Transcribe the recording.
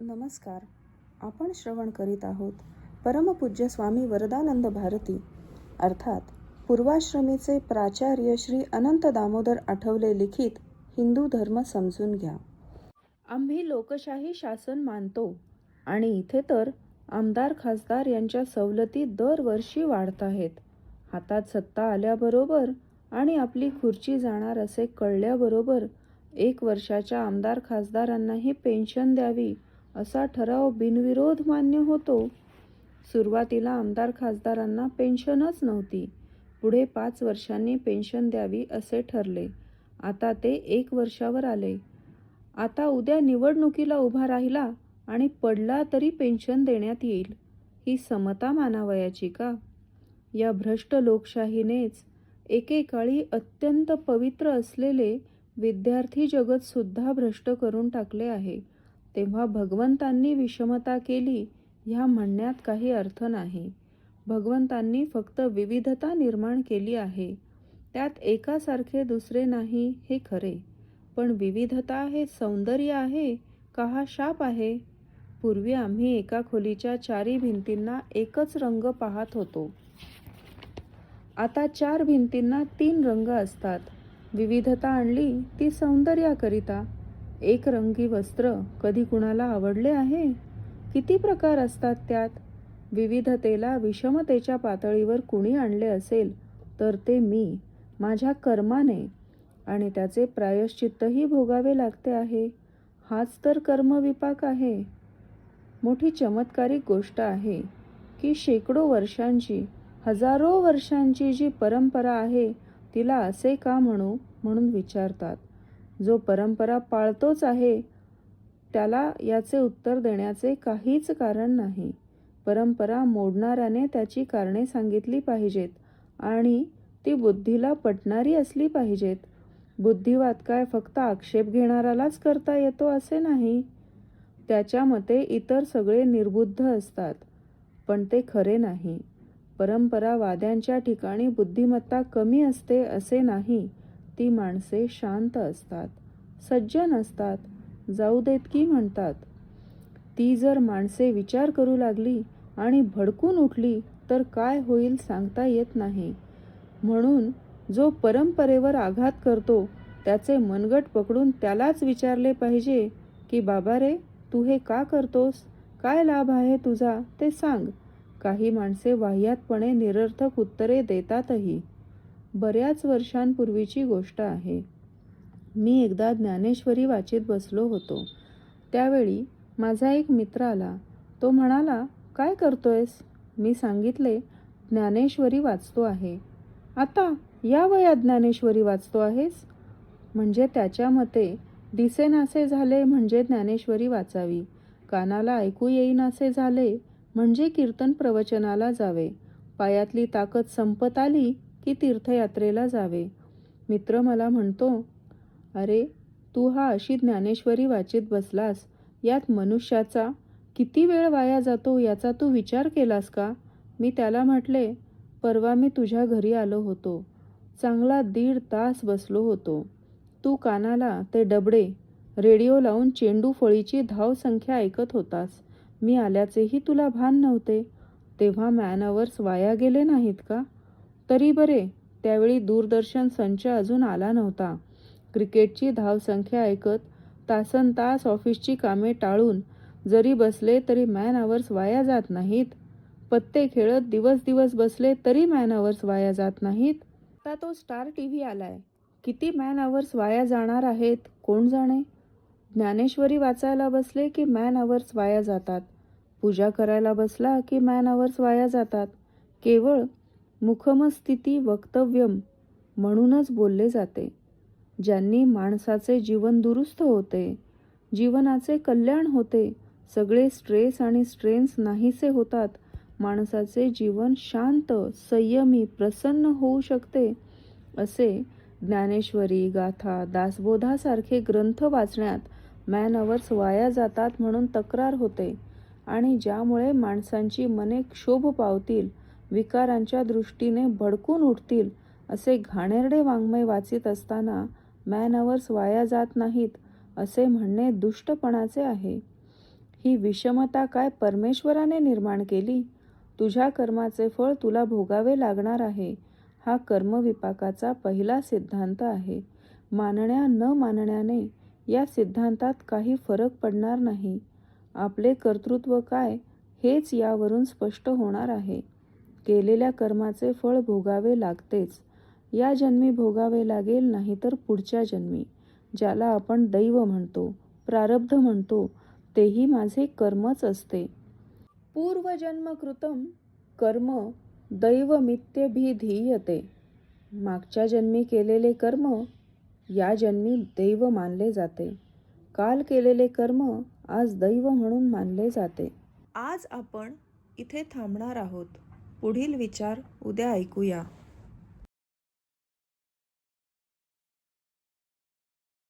नमस्कार. आपण श्रवण करीत आहोत परमपूज्य स्वामी वरदानंद भारती. अर्थात पूर्वाश्रमीचे प्राचार्य श्री अनंत दामोदर आठवले लिखित हिंदू धर्म समजून घ्या. आम्ही लोकशाही शासन मानतो आणि इथे तर आमदार खासदार यांच्या सवलती दरवर्षी वाढत आहेत. हातात सत्ता आल्याबरोबर आणि आपली खुर्ची जाणार असे कळल्याबरोबर एक वर्षाच्या आमदार खासदारांनाही पेन्शन द्यावी असा ठराव बिनविरोध मान्य होतो. सुरुवातीला आमदार खासदारांना पेन्शनच नव्हती. पुढे पाच वर्षांनी पेन्शन द्यावी असे ठरले. आता ते एक वर्षावर आले. आता उद्या निवडणुकीला उभा राहिला आणि पडला तरी पेन्शन देण्यात येईल. ही समता मानावयाची का? या भ्रष्ट लोकशाहीनेच एकेकाळी अत्यंत पवित्र असलेले विद्यार्थी जगत सुद्धा भ्रष्ट करून टाकले आहे. तेव्हा भगवंतांनी विषमता केली ह्या म्हणण्यात काही अर्थ नाही. भगवंतांनी फक्त विविधता निर्माण केली आहे. त्यात एकासारखे दुसरे नाही हे खरे. पण विविधता हे सौंदर्य आहे का हा शाप आहे? पूर्वी आम्ही एका खोलीच्या चारी भिंतींना एकच रंग पाहत होतो. आता चार भिंतींना तीन रंग असतात. विविधता आणली ती सौंदर्याकरिता. एक रंगी वस्त्र कधी कुणाला आवडले आहे? किती प्रकार असतात त्यात? विविधतेला विषमतेच्या पातळीवर कुणी आणले असेल तर ते मी माझ्या कर्माने. आणि त्याचे प्रायश्चित्तही भोगावे लागते आहे. हाच तर कर्मविपाक आहे. मोठी चमत्कारिक गोष्ट आहे की शेकडो वर्षांची हजारो वर्षांची जी परंपरा आहे तिला असे का म्हणू म्हणून विचारतात. जो परंपरा पाळतोच आहे त्याला याचे उत्तर देण्याचे काहीच कारण नाही. परंपरा मोडणाऱ्याने त्याची कारणे सांगितली पाहिजेत आणि ती बुद्धीला पटणारी असली पाहिजेत. बुद्धिवाद काय फक्त आक्षेप घेणारालाच करता येतो असे नाही. त्याच्या मते इतर सगळे निर्बुद्ध असतात पण ते खरे नाही. परंपरावाद्यांच्या ठिकाणी बुद्धिमत्ता कमी असते असे नाही. ती माणसे शांत असतात सज्जन असतात जाऊ देत की म्हणतात. ती जर माणसे विचार करू लागली आणि भडकून उठली तर काय होईल सांगता येत नाही. म्हणून जो परंपरेवर आघात करतो त्याचे मनगट पकडून त्यालाच विचारले पाहिजे की बाबा रे तू हे का करतोस? काय लाभ आहे तुझा? ते सांग. काही माणसे वाह्यातपणे निरर्थक उत्तरे देतातही. बऱ्याच वर्षांपूर्वीची गोष्ट आहे. मी एकदा ज्ञानेश्वरी वाचित बसलो होतो. त्यावेळी माझा एक मित्र आला. तो म्हणाला काय करतोयस? मी सांगितले ज्ञानेश्वरी वाचतो आहे. आता या वयात ज्ञानेश्वरी वाचतो आहेस? म्हणजे त्याच्या मते दिसेनासे झाले म्हणजे ज्ञानेश्वरी वाचावी. कानाला ऐकू येईनासे झाले म्हणजे कीर्तन प्रवचनाला जावे. पायातली ताकद संपत आली की तीर्थयात्रेला जावे. मित्र मला म्हणतो अरे तू हा अशी ज्ञानेश्वरी वाचित बसलास. यात मनुष्याचा किती वेळ वाया जातो याचा तू विचार केलास का? मी त्याला म्हटले परवा मी तुझ्या घरी आलो होतो. चांगला दीड तास बसलो होतो. तू कानाला ते डबडे रेडिओ लावून चेंडू फळीची धावसंख्या ऐकत होतास. मी आल्याचेही तुला भान नव्हते. तेव्हा मॅन अवर्स वाया गेले नाहीत का? तरी बरे त्यावेळी दूरदर्शन संच अजून आला नव्हता. क्रिकेटची धावसंख्या ऐकत तासन तास ऑफिसची कामे टाळून जरी बसले तरी मॅन आवर्स वाया जात नाहीत. पत्ते खेळत दिवस दिवस बसले तरी मॅन आवर्स वाया जात नाहीत. आता तो स्टार टी व्ही आलाय. किती मॅन आवर्स वाया जाणार आहेत? कोण जाणे? ज्ञानेश्वरी वाचायला बसले की मॅन आवर्स वाया जातात. पूजा करायला बसला की मॅन आवर्स वाया जातात. केवळ मुखमस्थिती वक्तव्यम म्हणूनच बोलले जाते. ज्यांनी माणसाचे जीवन दुरुस्त होते जीवनाचे कल्याण होते सगळे स्ट्रेस आणि स्ट्रेन्स नाहीसे होतात माणसाचे जीवन शांत संयमी प्रसन्न होऊ शकते असे ज्ञानेश्वरी गाथा दासबोधासारखे ग्रंथ वाचण्यात मॅन अवर्स वाया जातात म्हणून तक्रार होते आणि ज्यामुळे माणसांची मने क्षोभ पावतील विकारांच्या दृष्टीने भडकून उठतील असे घाणेरडे वाङ्मय वाचित असताना मॅन अवर्स वाया जात नाहीत असे म्हणणे दुष्टपणाचे आहे. ही विषमता काय परमेश्वराने निर्माण केली? तुझ्या कर्माचे फळ तुला भोगावे लागणार आहे. हा कर्मविपाकाचा पहिला सिद्धांत आहे. मानण्या न मानण्याने या सिद्धांतात काही फरक पडणार नाही. आपले कर्तृत्व काय हेच यावरून स्पष्ट होणार आहे. केलेल्या कर्माचे फळ भोगावे लागतेच. या जन्मी भोगावे लागेल नाही तर पुढच्या जन्मी ज्याला आपण दैव म्हणतो प्रारब्ध म्हणतो तेही माझे कर्मच असते. पूर्वजन्मकृतम कर्म दैवमित्यभिधीयते. मागच्या जन्मी केलेले कर्म या जन्मी दैव मानले जाते. काल केलेले कर्म आज दैव म्हणून मानले जाते. आज आपण इथे थांबणार आहोत. पुढील विचार उद्या ऐकूया.